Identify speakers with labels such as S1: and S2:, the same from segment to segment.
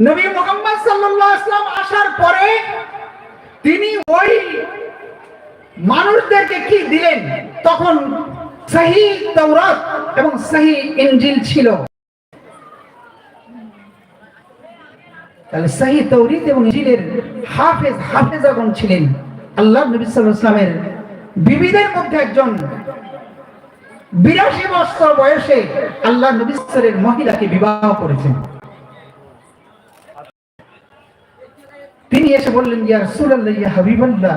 S1: নবী মোহাম্মদ আলাইহি আসার পরে তিনি ওই মানুষদেরকে কি দিলেন? তখন এবং সহি ছিল। তাহলে তৌরিত এবং হাফেজ ছিলেন। আল্লাহ নবী ওয়াসাল্লামের বিবিদের মধ্যে একজন বিরাশি বছর বয়সে আল্লাহ নবী মহিলাকে বিবাহ করেছেন। তিনি এসে বললেন, ইয়া রাসূলুল্লাহ হাবিবাল্লাহ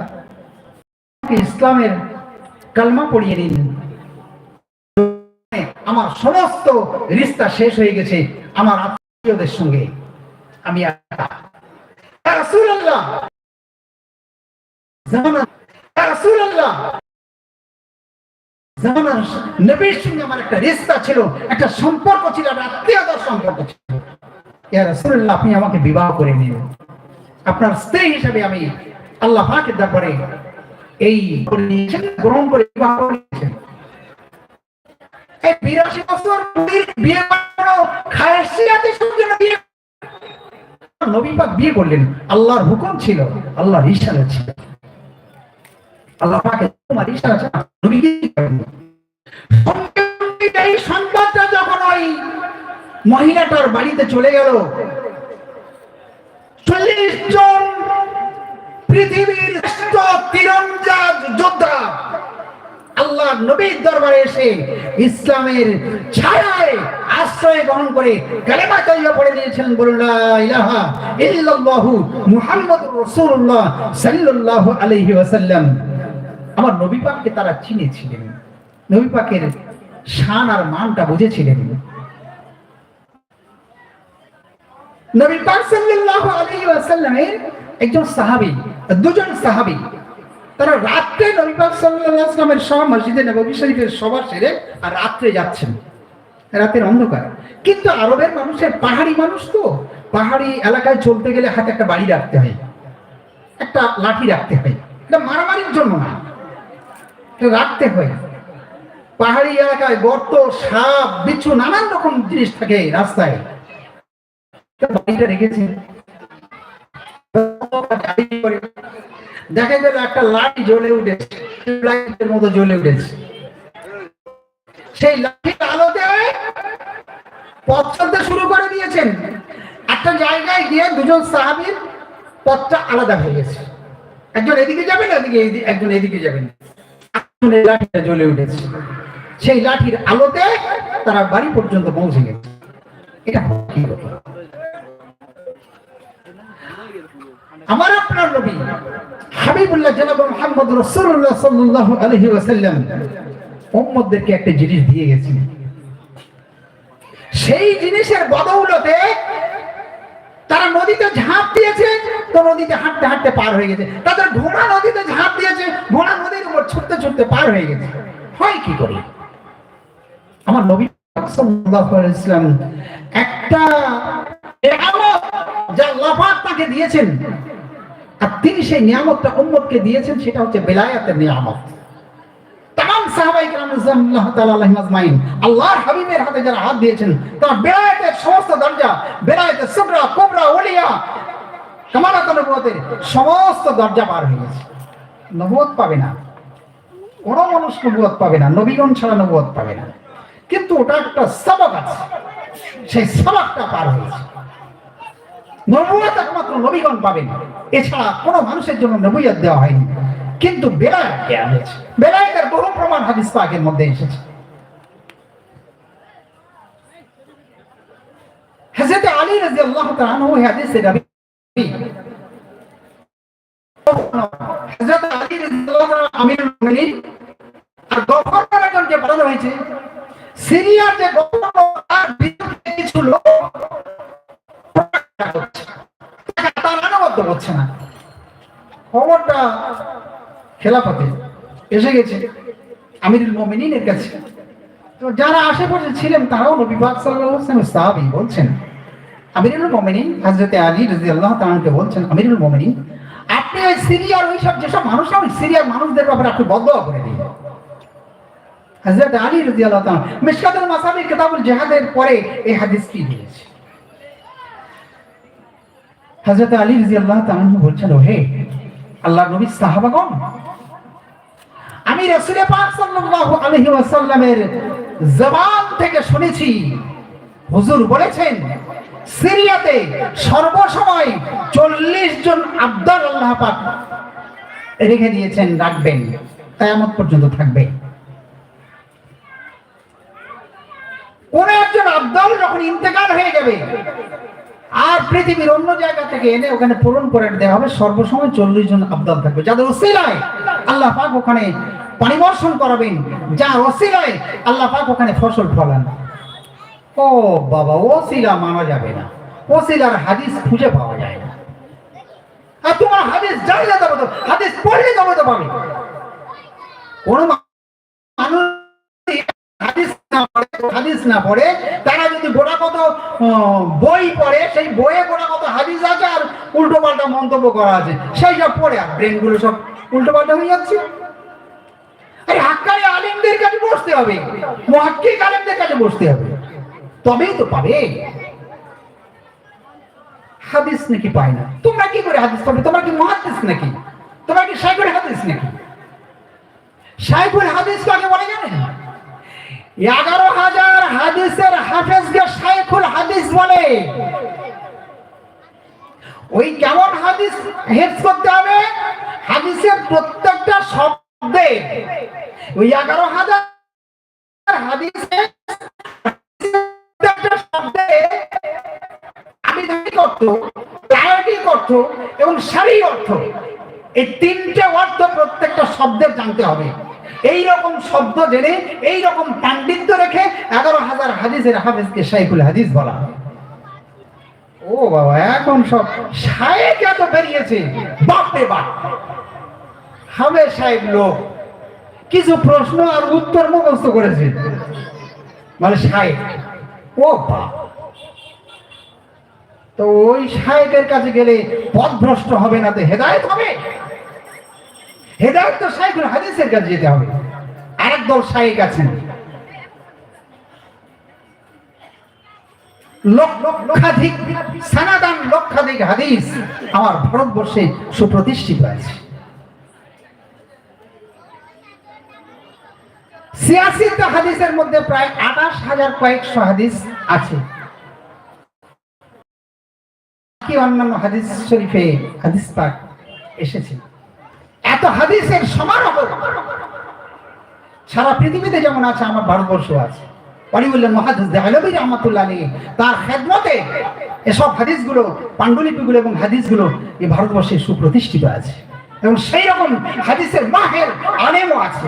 S1: ইসলামের কালমা পড়িয়ে নিন আমার সমস্ত রিস্তা শেষ হয়ে গেছে আমার আত্মীয়দের সঙ্গে। আমি আমার একটা রিস্তা ছিল, একটা সম্পর্ক ছিল, একটা আত্মীয়তার সম্পর্ক ছিল। আপনি আমাকে বিবাহ করে নিন। আপনার স্ত্রী হিসেবে আমি আল্লাহ পাকের দরবারে এই গ্রহণ করে বিবাহ করেছেন। এই বিরাশি বছর বিয়ে করানো খায়সিয়াতের সঙ্গে বিয়ে নবী পাক বিয়ে করলেন। আল্লাহর হুকুম ছিল, আল্লাহর ইশারা ছিল। আল্লাহ পাকের তোমার ইশারা ছিল নবী কি সংবাদটা যখন ওই মহিলাটার বাড়িতে চলে গেল চল্লিশ জন পৃথিবীর যোদ্ধা আল্লাহ নবীর দরবারে এসে ইসলামের ছায়ায় আশ্রয় গ্রহণ করে কালেমা পড়ে বলুন ইলাহা রাসূলুল্লাহ সাল্লাল্লাহু আলাইহি ওয়াসাল্লাম। আমার নবী পাককে তারা চিনেছিলেন, নবী পাকের শান আর মানটা বুঝেছিলেন। নবী পাক সাল্লাল্লাহু আলাইহি ওয়াসাল্লামের একজন সাহাবী, দুজন সাহাবী, তারা রাত্রে নবী পাক সাল্লাল্লাহু আলাইহি ওয়াসাল্লামের মসজিদে নববী শরীফের সভা সেরে আর রাত্রে যাচ্ছেন। রাতের অন্ধকার। কিন্তু আরবের মানুষের পাহাড়ি মানুষ তো, পাহাড়ি এলাকায় চলতে গেলে হাতে একটা বাড়ি রাখতে হয়, একটা লাঠি রাখতে হয়। এটা মারামারির জন্য না রাখতে হয়। পাহাড়ি এলাকায় গর্ত, সাপ, বিচ্ছু নানান রকম জিনিস থাকে রাস্তায়। দেখা গেল একটা লাঠি জ্বলে উঠেছে। লাইটের মতো জ্বলে উঠেছে। সেই লাঠির আলোতে পথ চলতে শুরু করে দিয়েছেন। একটা জায়গায় গিয়ে দুজন সাহাবীর পথটা আলাদা হয়ে গেছে। একজন এদিকে যাবেন এদিকে একজন এদিকে যাবেন। লাঠিটা জ্বলে উঠেছে। সেই লাঠির আলোতে তারা বাড়ি পর্যন্ত পৌঁছে গেছে। এটা কি আমার আপনার নবী হাবিবুল্লাহ জনাব মুহাম্মদ রাসূলুল্লাহ সাল্লাল্লাহু আলাইহি ওয়াসাল্লাম উম্মতদেরকে একটা জিনিস দিয়ে গেছেন সেই জিনিসের বদৌলতে তারা নদীতে ঝাঁপ দিয়েছে, তো নদীতে হাঁটতে হাঁটতে পার হয়ে গেছে। তাদের ঘোড়া নদীতে ঝাঁপ দিয়েছে, ঘোড়া নদীর উপর ছুটতে ছুটতে পার হয়ে গেছে। হয় কি করে? আমার নবী সাল্লাল্লাহু আলাইহি ওয়াসাল্লাম একটা যা লাফাত তাকে দিয়েছেন। আর তিনি সেই নিয়ামতটা উম্মতকে দিয়েছেন, সেটা হচ্ছে বেলায়াতের নিয়ামত। তাম সাহাবাই তাআলা হাবিবের হাতে যারা হাত দিয়েছেন সমস্ত দরজা, বেলায়েতের সুবরা, কুবরা ওলিয়া কামালাত নবুয়তের সমস্ত দরজা পার হয়ে গেছে। নবুয়ত পাবে না। কোনো মানুষ নবুয়ত পাবে না। নবীগণ ছাড়া নবুয়ত পাবে না। কিন্তু ওটা একটা সবক আছে। সেই সবকটা পার হয়েছে। নবুয়ত একমাত্র নবীগণ পাবেন। এছাড়া কোনো মানুষের জন্য নবুয়ত দেওয়া হয়নি। কিন্তু বেলায়েত দেওয়া হয়েছে বেলায়েতের বহু প্রমাণ হাদিস পাকের মধ্যে এসেছে। হযরত আলী রাদিয়াল্লাহু তাআলা আনহু হাদিসে নবী হযরত আলী রাদিয়াল্লাহু তাআলা আমিরুল মুমিনিন আর গভর্নর একজন যে বানানো হয়েছে। সিরিয়ার যে তার কিছু লোক তারানবদ্ধ হচ্ছে না। খবরটা এসে গেছে, আমিরুল মোমিনের কাছে। তো যারা আশেপাশে ছিলেন, তারাও নবী পাক সাল্লাল্লাহু আলাইহি বলছেন। আমিরুল মোমিনিন, হযরত আলী রাদিয়াল্লাহু তাআলাকে বলছেন, আমিরুল মোমিনিন, আপনি সিরিয়ার ওই সব যেসব মানুষ সিরিয়ার মানুষদের ব্যাপারে আপনি বদয়া করে দিন। হযরত আলী মাসাবি কিতাবুল পরে এই হাদিসটি দিয়েছে। হজরত আলী বলছেন নবী সাহাবাগণ, আমি পাক সাল্লাল্লাহু আলাইহি ওয়াসাল্লামের জবান থেকে শুনেছি, হুজুর বলেছেন, সিরিয়াতে সর্বসময় চল্লিশ জন আব্দার আল্লাহ পাক রেখে দিয়েছেন, রাখবেন, কিয়ামত পর্যন্ত থাকবে। কোন একজন আব্দাল যখন ইন্তেকাল হয়ে যাবে, আর পৃথিবীর অন্য জায়গা থেকে এনে ওখানে পূরণ করে দেওয়া হবে, সর্বসময় চল্লিশ জন আব্দাল থাকবে। যাদের ওসিলায় আল্লাহ পাক ওখানে পানি বর্ষণ করাবেন, যার ওসিলায় আল্লাহ পাক ওখানে ফসল ফলান। ও বাবা, ওসিলা মানা যাবে না। ওসিলার হাদিস খুঁজে পাওয়া যায় না। আর তোমার হাদিস জানলে তবে তো হাদিস পড়লে তবে তো পাবে। কোন মানুষ হাদিস না পড়ে হাদিস না পড়ে, তারা যদি গোটা কত বই পড়ে, সেই বইয়ে গোটা কত হাদিস আছে আর উল্টো পাল্টা মন্তব্য করা আছে। সেই সব পড়ে, আর ব্রেনগুলো সব উল্টো পাল্টা হয়ে যাচ্ছে। আরে হাক্কারি আলিমদের কাছে বসতে হবে। মহাক্কিক আলিমদের কাছে বসতে হবে। তবেই তো পাবে। হাদিস নাকি পায় না? তোমরা কি করে হাদিস পাবে? তোমরা কি মহাদিস নাকি? তোমরা কি সাইকুল হাদিস নাকি? সাইকুল হাদিস কাকে বলে জানেন? এগারো হাজার হাদিসের হাফেজকে শাইখুল হাদিস বলে। ওই কেমন হাদিস হেফ করতে হবে? হাদিসের প্রত্যেকটা শব্দে। ওই এগারো হাজার হাদিসে প্রত্যেকটা শব্দে ধারি অর্থ প্রায়োরিক অর্থ এবং সারি অর্থ। এই তিনটে অর্থ প্রত্যেকটা শব্দের জানতে হবে। এই রকম শব্দ জেনে এই রকম পাণ্ডিত্য রেখে এগারো হাজার হাদিসের হাফেজকে শাইকুল হাদিস বলা ও বাবা, এখন সব শায়েক এত বেরিয়েছে বাপরে বাপ। হবে সাহেব লোক, কিছু প্রশ্ন আর উত্তর মুখস্থ করেছে। মানে সাহেব ও বাপ। তো ওই সাহেবের কাছে গেলে পথভ্রষ্ট হবে না তো হেদায়ত হবে? হেদায়ত তো হাদিসের কাছে যেতে হবে। আছেন। লক্ষাধিক সানাদান, লক্ষাধিক হাদিস আমার ভারতবর্ষে সুপ্রতিষ্ঠিত আছে। হাদিসের মধ্যে প্রায় আঠাশ হাজার কয়েকশো হাদিস আছে। অন্যান্য হাদিস শরীফে হাদিস পাক এসেছে। এত হাদিসের সমারোহ। সারা পৃথিবীতে যেমন আছে, আমার ভারতবর্ষ আছে। অলিউল্লাহ মহাদিস রহমতুল্লাহ আলী তার খেদমতে এসব হাদিসগুলো, পাণ্ডুলিপিগুলো এবং হাদিসগুলো এই ভারতবর্ষে সুপ্রতিষ্ঠিত আছে। এবং সেই রকম হাদিসের মাহের আছে।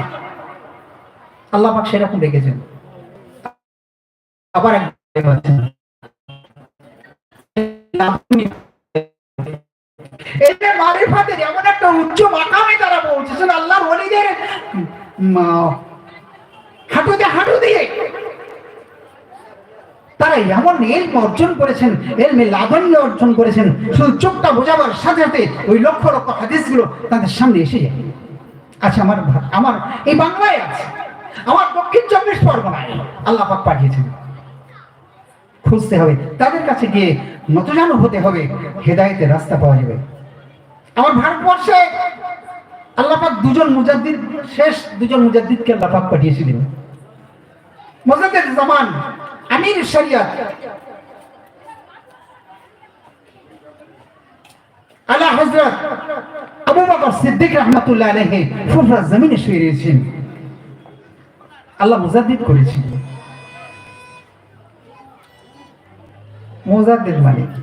S1: আল্লাহ পাক সেরকম রেখেছেন। আবার এক মারিফাতের এমন একটা উচ্চ মাকামে তারা পৌঁছেছেন আল্লাহর ওলিদের উম, হাঁটুতে হাঁটু দিয়ে তারা এমন এলম অর্জন করেছেন এলমে লাদন্য অর্জন করেছেন শুধু চোখটা বোঝাবার সাথে সাথে ওই লক্ষ লক্ষ হাদিসগুলো তাদের সামনে এসে যায়। আচ্ছা আমার আমার এই বাংলায় আছে আমার দক্ষিণ চব্বিশ পরগনায় আল্লাহ পাক পাঠিয়েছেন। খুঁজতে হবে তাদের কাছে গিয়ে নতজানু হতে হবে হেদায়েতের রাস্তা পাওয়া যাবে। আমার ভারতবর্ষে আল্লাহ পাক দুজন মুজাদ্দিদ, শেষ দুজন মুজাদ্দিদকে আল্লাহ পাক পাঠিয়েছিলেন। মুজাদ্দিদ জামান আমির শরিয়ত। আলা হযরত আবু বকর সিদ্দিক রহমাতুল্লাহ আলাইহি ফুফরা জমিনে শুয়ে রয়েছেন। আল্লাহ মুজাদ্দিদ করেছিলেন মুজাদ্দিদ মানে কি?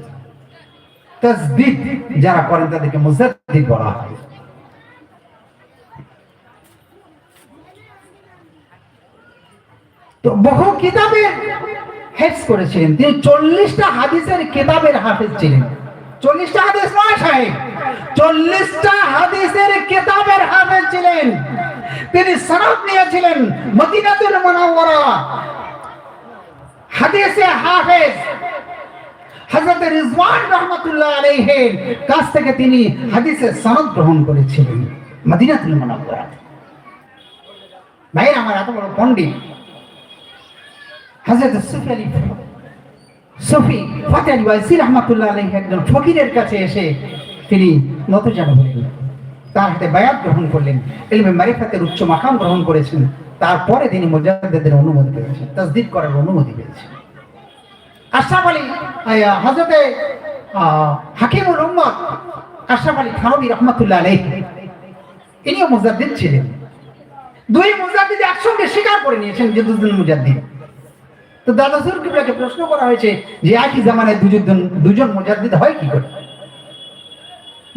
S1: তাসদিদ যারা করেন তাদেরকে মুজাদ্দিদ বলা হয়। তো বহু কিতাবের হেফজ করেছিলেন। তিনি চল্লিশটা হাদিসের কিতাবের হাফেজ ছিলেন। চল্লিশটা হাদিস নয় সাহেব, চল্লিশটা হাদিসের কিতাবের হাফেজ ছিলেন। তিনি সনদ নিয়েছিলেন মদিনাতুল মুনাওয়ারা। হাদিসে হাফেজ হযরত রিজওয়ান রাহমাতুল্লাহ আলাইহির কাছ থেকে তিনি হাদিসের সনদ গ্রহণ করেছিলেন মদিনাতুল মুনাওয়ারা। ভাই আমার এত বড় পণ্ডিত হযরত সুফি আলী সফি ফাতে আলী ওয়াইসি রহমাতুল্লাহ আলাইহি একজন ফকিরের কাছে এসে তিনি নতজানু হলেন। তার হাতে বায়াত গ্রহণ করলেন, ইলমে মারিফাতের উচ্চ মাকাম গ্রহণ করেছেন। তারপরে তিনি মুজাদ্দিদের অনুমতি পেয়েছেন তাসদিদ করার অনুমতি পেয়েছেন। আশরাফ আলী হজরতে হাকিমুল উম্মত আশরাফ আলী থানবী রহমাতুল্লাহ আলাইহি। ইনিও মুজাদ্দিদ ছিলেন। দুই মুজাদ্দিদ একসঙ্গে স্বীকার করে নিয়েছেন যে দুজন মুজাদ্দিদ। তো দাদা প্রশ্ন করা হয়েছে যে একই দুজন দুজন মুজাদ্দিদ হয় কি করে?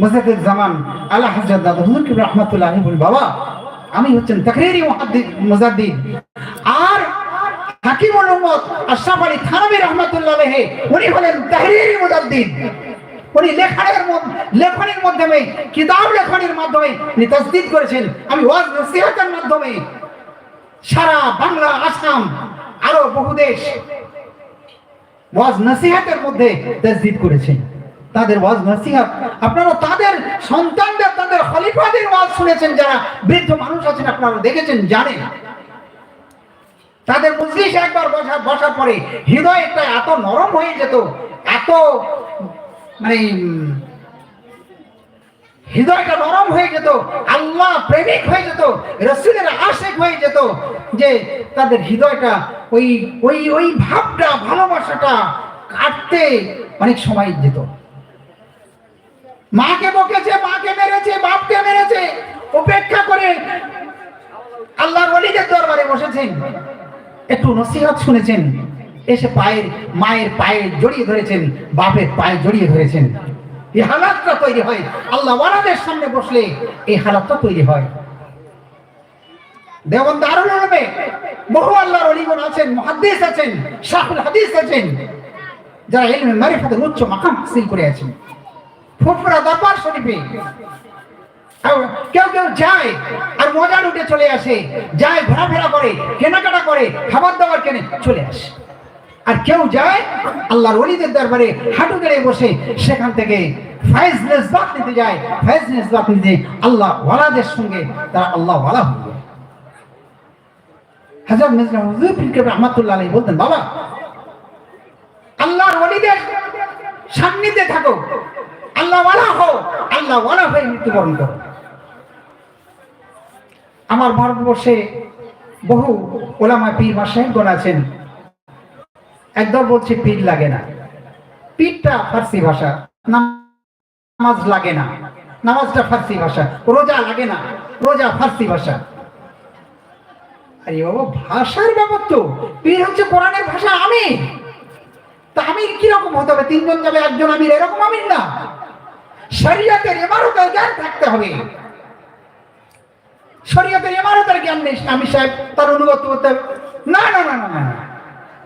S1: মুজাদ্দিদ জামান, আল্লাহ হযরত দাদা হুজুর কিবলা রহমাতুল্লাহ বলেন, বাবা, আমি হচ্ছেন তাকরিরি মুজাদ্দিদ। আর হাকিমুল উম্মত আশরাফ আলী থানবী রহমাতুল্লাহ উনি হলেন মুজাদ্দিদ। উনি লেখনের লেখনের মাধ্যমে, কিতাব লেখনের মাধ্যমে উনি তাসদিদ করেছেন। আমি ওয়াজ নসিহতের মাধ্যমে সারা বাংলা, আসাম, আরও বহু দেশ ওয়াজ নসিহতের মধ্যে তাসদিদ করেছেন। তাদের ওয়াজ নসিহত, আপনারা তাদের সন্তানদের, তাদের খলিফাদের ওয়াজ শুনেছেন, যারা বৃদ্ধ মানুষ আছেন, আপনারা দেখেছেন, জানেন। তাদের মজলিস একবার বসা বসার পরে হৃদয়টা এত নরম হয়ে যেত, এত মানে হৃদয়টা নরম হয়ে যেত, আল্লাহ প্রেমিক হয়ে যেত, রসুলের আশেক হয়ে যেত, যে তাদের হৃদয়টা ওই ওই ওই ভাবটা, ভালোবাসাটা কাটতে অনেক সময় যেত। মাকে বকেছে, মাকে মেরেছে, বাপকে মেরেছে উপেক্ষা করে আল্লাহর ওলিদের দরবারে বসেছেন। একটু নসিহত শুনেছেন। এসে পায়ের, মায়ের পায়ে জড়িয়ে ধরেছেন, বাপের পায়ে জড়িয়ে ধরেছেন। এই হালাতটা তৈরি হয়। আল্লাহ ওয়ালাদের সামনে বসলে এই হালাতটা তৈরি হয়। দেওয়ান দারুণ হবে বহু আল্লাহর অলিগণ আছেন, মুহাদ্দিস আছেন, শাহুল হাদিস আছেন, যারা ইলমে মারিফাতের উচ্চ মাকাম হাসিল করে আছেন। ফুফরা দরবার শরীফে কেউ কেউ যায় আর মজা লুটে চলে আসে, যায় ঘোরাফেরা করে, কেনাকাটা করে, খাবার দাবার কেনে, চলে আসে। আর কেউ যায় আল্লাহর ওলিদের দরবারে হাঁটু গেড়ে বসে, সেখান থেকে নিতে যায়। আল্লাহ ওয়ালাদের সঙ্গে, তারা আল্লাহ ওয়ালা হয়ে হাজার বলতেন, বাবা, আল্লাহর সান্নিধ্যে থাকো, আল্লাহ আল্লাহ হয়ে মৃত্যুবরণ করো। আমার ভারতবর্ষে বহু ওলামা পীর মাসাহেবগণ আছেন। একদল বলছে পীর লাগে না। পীরটা ফার্সি ভাষা, নামাজ লাগে না। নামাজটা ফার্সি ভাষা, রোজা লাগে না। রোজা ফার্সি ভাষা। আরে বাবা, ভাষার ব্যাপার তো। পীর হচ্ছে কোরআনের ভাষা আমি তা আমির কীরকম হতে হবে? তিনজন যাবে, একজন আমির, এরকম আমির না। শরীয়তের ইমারতের জ্ঞান থাকতে হবে। শরীয়তের ইমারতের জ্ঞান নেই। আমি সাহেব, তার অনুগত হবে। না না না না।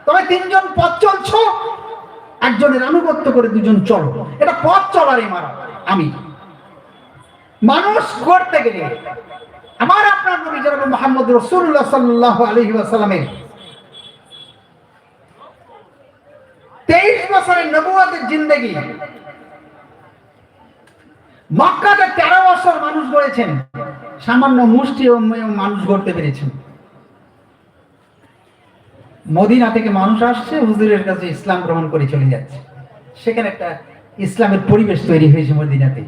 S1: তবে তিনজন পথ চলছো, একজনের আনুগত্য করে দুজন চলো। এটা পথ চলার ইমারত, আমি। মানুষ করতে গেলে, আমার আপনার নবী জনাব মোহাম্মদ রসুল্লাহ সাল্লাহ আলহি ওয়াসাল্লামের তেইশ বছরের নবুয়াদের জিন্দগি, মক্কাতে তেরো বছর মানুষ গড়েছেন। সামান্য মুষ্টি মানুষ গড়তে পেরেছেন। মদিনা থেকে মানুষ আসছে, হুজুরের কাছে ইসলাম গ্রহণ করে চলে যাচ্ছে। সেখানে একটা ইসলামের পরিবেশ তৈরি হয়েছে মদিনাতে।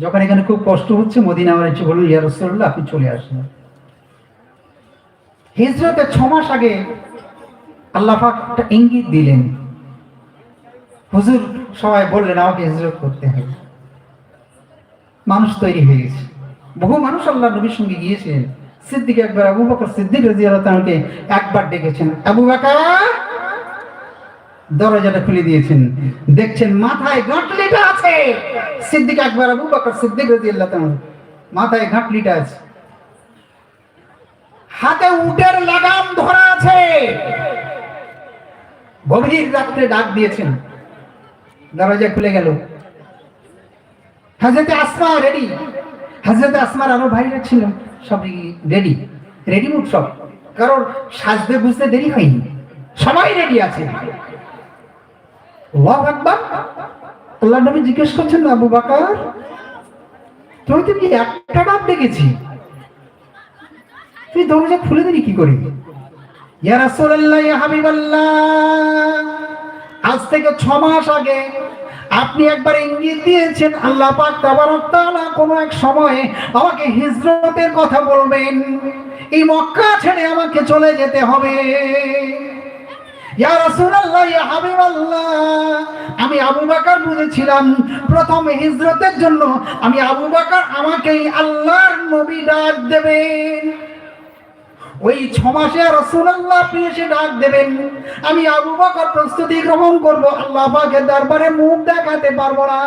S1: যখন এখানে খুব কষ্ট হচ্ছে, মদিনা আমার এসে বলল, ইয়া রসুল্লাহ আপনি চলে আসুন। হিজরতের ছ মাস আগে আল্লাহ একটা ইঙ্গিত দিলেন। হুজুর সবাই বললেন, আমাকে হিজরত করতে হবে। মানুষ তৈরি হয়ে গেছে। বহু মানুষ আল্লাহ নবীর সঙ্গে গিয়েছিলেন সিদ্দিক একবার আবু বকর সিদ্দিক রাজিয়াল্লাহু তাআলাকে একবার ডেকেছেন। আবু বকর দরজাটা খুলে দিয়েছেন। দেখছেন মাথায় গাঁটলিটা আছে। সিদ্দিক একবার আবু বকর সিদ্দিক রাদিয়াল্লাহু তাআলা মাথায় গাঁটলিটা আছে। হাতে উটের লাগাম ধরা আছে। গভীর রাত্রে ডাক দিয়েছেন। দরজা খুলে গেল। হাজরতে আসমা রেডি। হাজরতে আসমার আরও ভাইরা ছিল সব রেডি রেডি মুড সব। কারণ সাজতে বুঝতে দেরি হয়নি, সবাই রেডি আছে। আল্লাহু নবী জিজ্ঞেস করছেন, আবু বাকার তো কি একটা ডাব দেখেছি তুই দরজা খুলে দিলি কি করে? ইয়া রাসূলুল্লাহ, ইয়া হাবিবাল্লাহ, আজ থেকে ছ মাস আগে আপনি একবার ইঙ্গিত দিয়েছেন, আল্লাহ পাক তাবারক তাআলা কোনো এক সময়ে আমাকে হিজরতের কথা বলবেন। এই মক্কা ছেড়ে আমাকে চলে যেতে হবে। আমি আবু বাকার বুঝেছিলাম, প্রথম হিজরতের জন্য আমি আবু বাকার আমাকেই আল্লাহর নবী ডাক দেবেন। ওই ছ মাসে রসুল্লাহ আপনি এসে ডাক দেবেন। আমি আবু বকর প্রস্তুতি গ্রহণ করব, আল্লাহ পাকের দরবারে মুখ দেখাতে পারব না।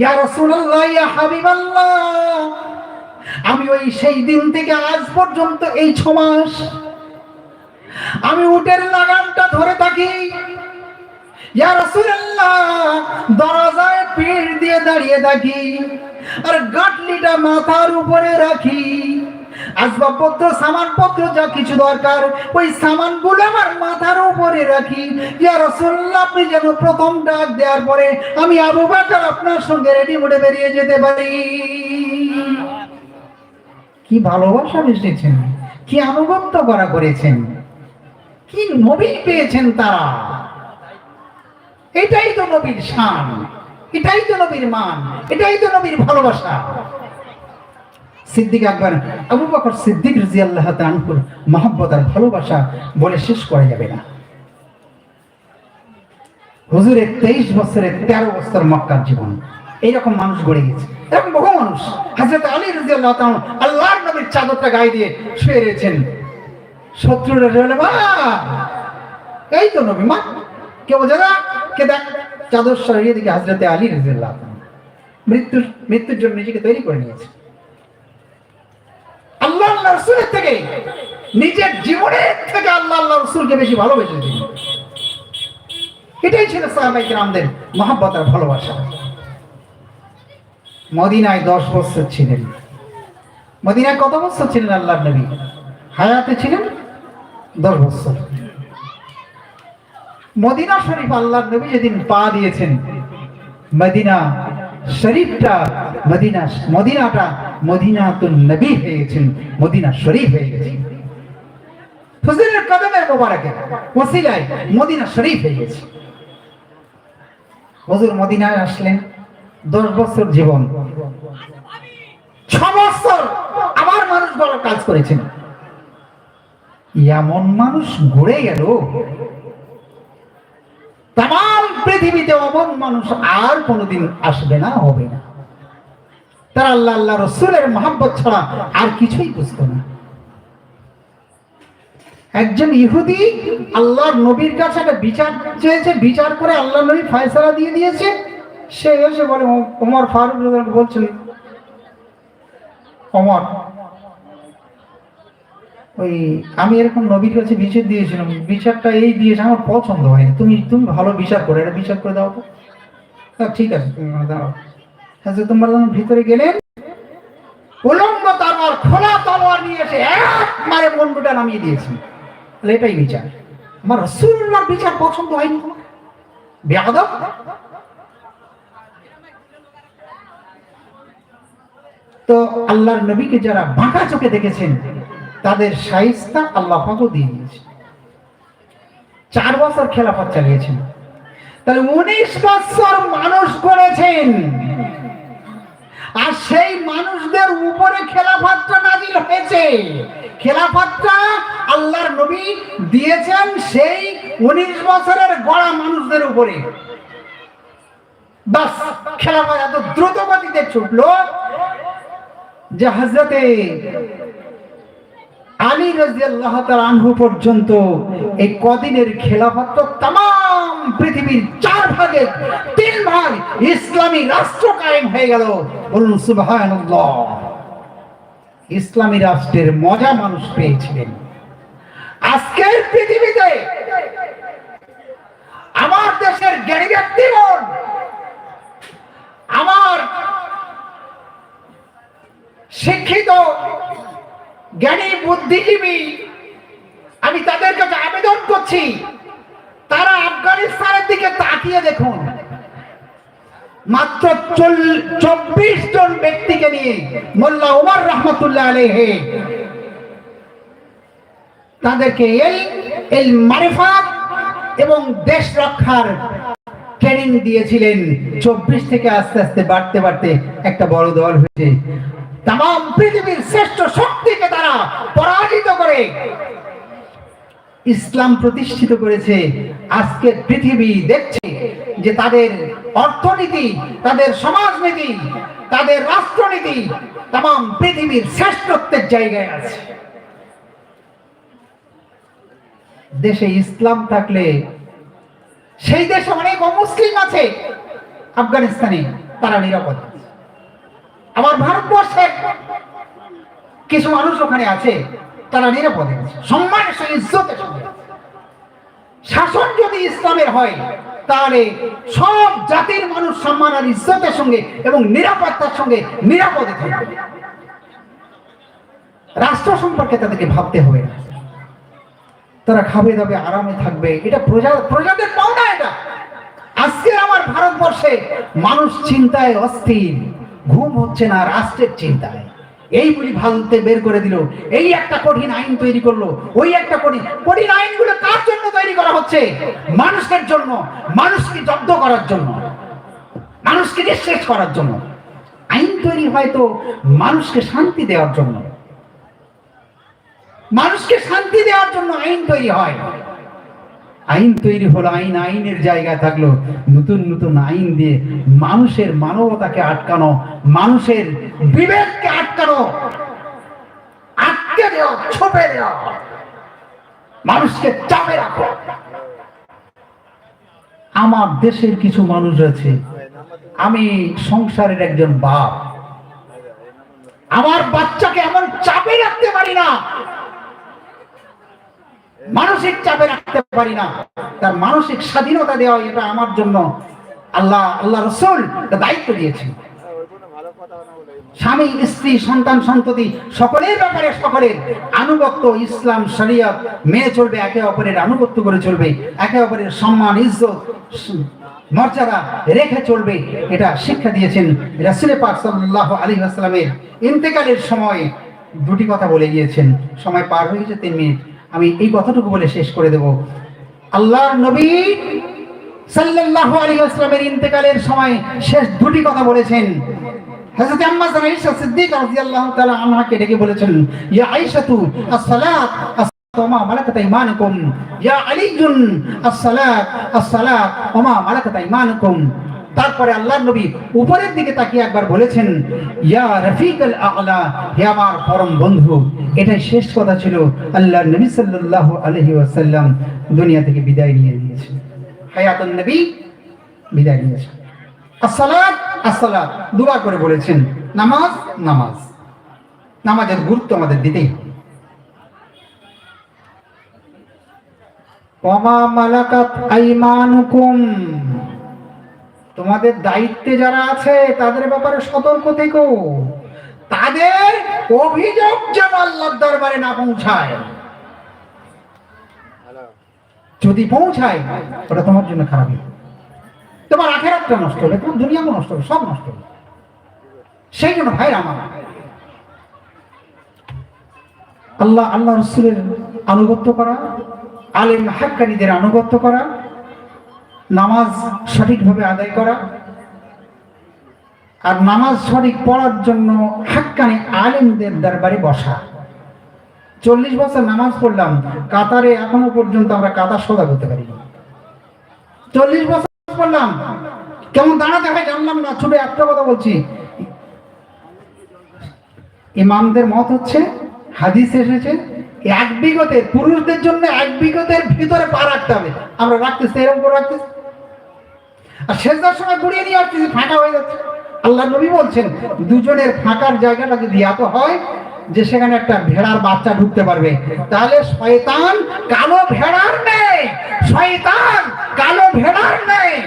S1: ইয়া রসুল্লাহ ইয়া হাবিবাল্লাহ, আমি ওই সেই দিন থেকে আজ পর্যন্ত এই ছ মাস আমি উটের লাগামটা ধরে থাকি। ইয়া রাসূলুল্লাহ, দরজায় পিঠ দিয়ে দাঁড়িয়ে থাকি আর গাটলিটা মাথার উপরে রাখি। আসবাবপত্র, সামানপত্র যা কিছু দরকার, ওই সামানগুলো আমার মাথার উপরে রাখি। ইয়া আপনি যেন প্রথম ডাক দেওয়ার পরে আমি আবু বকর আপনার সঙ্গে রেডি মোডে বেরিয়ে যেতে পারি। কি ভালোবাসা এসেছেন কি আনুগত্য করা করেছেন? কি নবী পেয়েছেন তারা? এটাই তো নবীর শান, এটাই তো নবীর মান, এটাই তো নবীর ভালোবাসা। সিদ্দিক আকবর, আবু বকর সিদ্দিক রাদিয়াল্লাহু তাআলা আনহুর মহব্বত আর ভালোবাসা বলে শেষ করা যাবে না। হুজুরের তেইশ বছরের তেরো বছর মক্কার জীবন, এইরকম মানুষ গড়ে গেছে। এরকম বহু মানুষ। হাজরত আলী রাদিয়াল্লাহু তাআলা আল্লাহর নবীর চাদরটা গায়ে দিয়ে শুয়ে রয়েছেন। শত্রুরা এই তো নবী, মা, কে বোঝে না, কে দেখ, চাদর সরিয়ে দিকে হাজরতে আলী রাদিয়াল্লাহু তাআলা মৃত্যুর মৃত্যুর জন্য নিজেকে তৈরি করে নিয়েছে। আল্লাহ রসুলের থেকে। নিজের জীবনের থেকে আল্লাহ আল্লাহ রসুলকে বেশি ভালোবেসে এটাই ছিল সাহাবাই রামদের মহাব্বত ভালোবাসা। মদিনায় দশ বছর ছিলেন। মদিনায় কত বছর ছিলেন আল্লাহ নবী? হায়াতে ছিলেন দশ বছর। মদিনা শরীফ আল্লাহ নবী যেদিন পা দিয়েছেন, মদিনা শরীফটা, মদিনা, মদিনাটা মদিনাতুল নবী হয়ে গেছেন মদিনা শরীফ হয়ে গেছে। হুজুরের কদমের মোবারকে ওসিলায় মদিনা শরীফ হয়ে গেছে। হুজুর মদিনায় আসলেন, দশ বছর জীবন। ছ বছর আবার মানুষ বড় কাজ করেছেন। এমন মানুষ ঘুরে গেল। তাম পৃথিবীতে অমন মানুষ আর কোনোদিন আসবে না, হবে না। তারা আল্লাহ আল্লাহ রসুলের মহাব্বত ছাড়া আর কিছুই বুঝতো না। একজন ইহুদি আল্লাহর নবীর কাছে একটা বিচার চেয়েছে বিচার করে আল্লাহ নবী ফয়সালা দিয়ে দিয়েছে। সে এসে বলে "ও- ওমর ফারুক বলছেন ওমর ওই আমি এরকম নবীর কাছে বিচার দিয়েছিলাম বিচারটা এই দিয়েছে আমার পছন্দ হয়নি। তুমি তুমি ভালো বিচার করে এটা বিচার করে দাও তো। "হ্যাঁ, ঠিক আছে তুমি যখন ভিতরে গেলেন উলম্ব তলোয়ার, খোলা তলোয়ার নিয়ে এসে মন্ডুটা নামিয়ে দিয়েছি। তাহলে এটাই বিচার। আমার বিচার পছন্দ হয়নি তোমার বেয়াদব। তো আল্লাহর নবীকে যারা বাঁকা চোখে দেখেছেন, তাদের সাইজটা আল্লাহ পাকও দিয়ে দিয়েছে। চার বছর খেলাফত চালিয়েছেন। তাহলে উনিশ বছর মানুষ করেছেন। আর সেই মানুষদের উপরে খেলাফতটা নাজিল হয়েছে। খেলাফতটা আল্লাহর নবী দিয়েছেন সেই উনিশ বছরের গড়া মানুষদের উপরে। বাস, খেলাফত এত দ্রুত গতিতে ছুটলো যে হজরতে আলী আনহু পর্যন্ত এই কদিনের খেলাফত তাম পৃথিবীর ভাগে তিন ভাগ ইসলামী রাষ্ট্র কায়েম হয়ে গেল। বলুন ইসলামী রাষ্ট্রের মজা মানুষ পেয়েছিলেন। আজকের পৃথিবীতে আমার দেশের জ্ঞানী ব্যক্তিগণ, আমার শিক্ষিত, জ্ঞানী বুদ্ধিজীবী, আমি তাদের কাছে আবেদন করছি তারা আফগানিস্তানের দিকে তাকিয়ে দেখুন। মাত্র চব্বিশ জন ব্যক্তিকে নিয়ে মোল্লা উমর রহমতুল্লাহ আলেহে তাদেরকে এই এই মারিফাত এবং দেশ রক্ষার ট্রেনিং দিয়েছিলেন। চব্বিশ থেকে আস্তে আস্তে বাড়তে বাড়তে একটা বড় দল হয়েছে। তাম পৃথিবীর শ্রেষ্ঠ শক্তিকে তারা পরাজিত করে ইসলাম প্রতিষ্ঠিত করেছে আজকে পৃথিবী দেখছে যে তাদের অর্থনীতি, তাদের সমাজনীতি, তাদের রাষ্ট্রনীতি তাম পৃথিবীর শ্রেষ্ঠত্বের জায়গায় আছে দেশে ইসলাম থাকলে সেই দেশে অনেক অমুসলিম আছে, আফগানিস্তানে, তারা নিরাপদ। আমার ভারতবর্ষের কিছু মানুষ ওখানে আছে তারা নিরাপদে সম্মানের সঙ্গে ইজ্জতের সঙ্গে শাসন যদি ইসলামের হয়, তাহলে সব জাতির মানুষ সম্মান আর ইজ্জতের সঙ্গে এবং নিরাপত্তার সঙ্গে নিরাপদে থাকবে। রাষ্ট্র সম্পর্কে তাদেরকে ভাবতে হবে না। তারা খাবে দাবে, আরামে থাকবে। এটা প্রজা, প্রজাদের পাওনা এটা। আজকে আমার ভারতবর্ষে মানুষ চিন্তায় অস্থির। ঘুম হচ্ছে না, রাষ্ট্রের চিন্তায়। এই বলি ভারতে বের করে দিল। এই একটা কঠিন আইন তৈরি করল। ওই একটা কঠিন কঠিন আইনগুলো কার জন্য তৈরি করা হচ্ছে? মানুষের জন্য। মানুষকে জব্দ করার জন্য। মানুষকে নিঃশেষ করার জন্য। আইন তৈরি হয়তো মানুষকে শান্তি দেওয়ার জন্য। মানুষকে শান্তি দেওয়ার জন্য আইন তৈরি হয়। আইন তৈরি হলো, আইন আইনের জায়গায় থাকল। নতুন নতুন আইন দিয়ে মানুষের মানবতাকে আটকানো, মানুষের বিবেককে আটকানো, আটকে দেওয়া, ছোপে দেওয়া, মানুষকে চাপে রাখো। আমার দেশের কিছু মানুষ আছে, আমি সংসারের একজন বাপ। আমার বাচ্চাকে এমন চাপে রাখতে পারি না মানসিক চাপে রাখতে পারি না। তার মানসিক স্বাধীনতা দেওয়া এটা আমার জন্য আল্লাহ আল্লাহ রসুল দায়িত্ব দিয়েছেন। স্বামী, স্ত্রী, সন্তান, সন্ততি সকলের ব্যাপারে সকলের আনুগত্য, ইসলাম, শরিয়ত মেয়ে চলবে, একে অপরের আনুগত্য করে চলবে, একে অপরের সম্মান, ইজ্জত, মর্যাদা রেখে চলবে, এটা শিক্ষা দিয়েছেন রাসুল পাক সাল্লাল্লাহু আলাইহি ওয়াসাল্লামের ইন্তেকালের সময় দুটি কথা বলে গিয়েছেন। সময় পার হয়ে গেছে তিন মিনিট। আমি এই কথাটুকু বলে শেষ করে দেব। আল্লাহর নবী সাল্লাল্লাহু আলাইহি ওয়াসাল্লামের ইন্তেকালের সময় শেষ দুটি কথা বলেছেন। হযরত আম্মা জান সিদ্দিকা রাদিয়াল্লাহু তাআলা আনহাকে ডেকে বলেছেন, ইয়া আয়েশাতু, আস-সালাত আস-সালাত ওয়া মা মালাকাত আইমানুকুম। ইয়া আলীজুন আস-সালাত ওয়া মালাকাত তারপরে আল্লাহর নবী উপরের দিকে তাকিয়ে একবার বলেছেন, ইয়া রফিকুল আ'লা, হে আমার পরম বন্ধু, এটাই শেষ কথা ছিল আল্লাহর নবী সাল্লাল্লাহু আলাইহি ওয়াসাল্লাম দুনিয়া থেকে বিদায় নিয়ে নিয়েছেন হায়াতুন নবী বিদায় নিয়েছেন আসসালাত আসসালাত, দুবার করে বলেছেন, নামাজ নামাজ। নামাজের গুরুত্ব আমাদের দিতেই হবে। ওমা মালাকাত আইমানুকুম তোমাদের দায়িত্বে যারা আছে, তাদের ব্যাপারে সতর্ক থেকো। তাদের অভিযোগ যেন আল্লাহর দরবারে না পৌঁছায়। যদি পৌঁছায়, ওটা তোমার জন্য খারাপ। তোমার আখেরাতটা নষ্ট হবে, তোমার দুনিয়াও নষ্ট হবে, সব নষ্ট হবে। সেই জন্য ভাই আমার, আল্লাহ আল্লাহ রসুলের আনুগত্য করা, আলেম হাক্কানিদের আনুগত্য করা নামাজ সঠিকভাবে আদায় করা। আর নামাজ সঠিক পড়ার জন্য হাক্কানি আলেমদের দরবারে বসা। চল্লিশ বছর নামাজ পড়লাম, কাতারে এখনও পর্যন্ত আমরা কাতার সদা করতে পারি চল্লিশ বছর পড়লাম, কেমন দাঁড়াতে হয় জানলাম না, ছোট একটা কথা বলছি। ইমামদের মত হচ্ছে, হাদিস এসেছে, এক বিগতের পুরুষদের জন্য এক বিগতের ভিতরে পা রাখতে হবে। আমরা রাখতেছি, এরকম করে রাখতেছি। আর শেষদার সময় ঘুরিয়ে নিয়ে আসতেছি, ফাঁকা হয়ে যাচ্ছে। আল্লাহ নবী বলছেন, দুজনের ফাঁকার জায়গাটা যদি এত হয় যে সেখানে একটা ভেড়ার বাচ্চা ঢুকতে পারবে, তাহলে শয়তান কালো ভেড়ার নেই শয়তান কালো ভেড়ার নেই